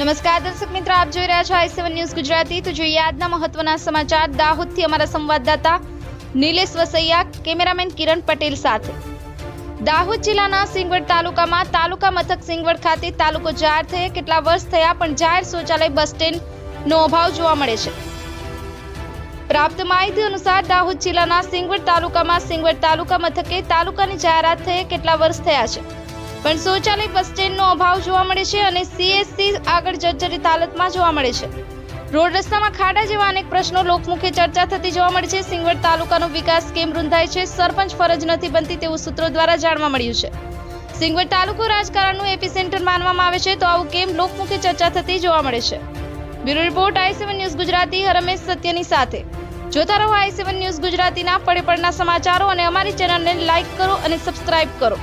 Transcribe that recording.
નમસ્કાર દર્શક મિત્રો, આપ જોઈ રહ્યા છો આઈ સેવન ન્યૂઝ ગુજરાતી. તો જોઈએ આજના મહત્વના સમાચાર. દાહોદથી અમારા સંવાદદાતા નિલેશ વસૈયા, કેમેરામેન કિરણ પટેલ સાથે. દાહોદ જિલ્લાના સિંગવડ તાલુકામાં તાલુકા મથક સિંગવડ ખાતે તાલુકો જાહેર થયે. કેટલા વર્ષ થયા પણ જાહેર શૌચાલય બસ સ્ટેન્ડનો અભાવ જોવા મળે છે. પ્રાપ્ત માહિતી અનુસાર દાહોદ જિલ્લાના સિંગવડ તાલુકામાં સિંગવડ તાલુકા મથકે તાલુકાની જાહેરાત થયે. કેટલા વર્ષ થયા છે? પણ શૌચાલય બસ સ્ટેન્ડનો અભાવ જોવા મળે છે અને સીએસસી આગળ જર્જરિત હાલતમાં જોવા મળે છે. રોડ રસ્તામાં ખાડા જેવા અનેક પ્રશ્નો લોકમુખે ચર્ચા થતી જોવા મળે છે. સિંગવડ તાલુકાનો વિકાસ કેમ રૂંધાય છે? સરપંચ ફરજ નથી બનતી તેવું સૂત્રો દ્વારા જાણવા મળ્યું છે. સિંગવડ તાલુકો રાજકારણનું એપિસેન્ટર માનવામાં આવે છે તો આવું કેમ લોકમુખે ચર્ચા થતી જોવા મળે છે. Bureau report I seven News Gujarati Harmesh સત્યની સાથે. જોતા રહો આઈ સેવન ન્યૂઝ ગુજરાતીના પડે પડના સમાચારો અને અમારી ચેનલને લાઇક કરો અને સબસ્ક્રાઇબ કરો.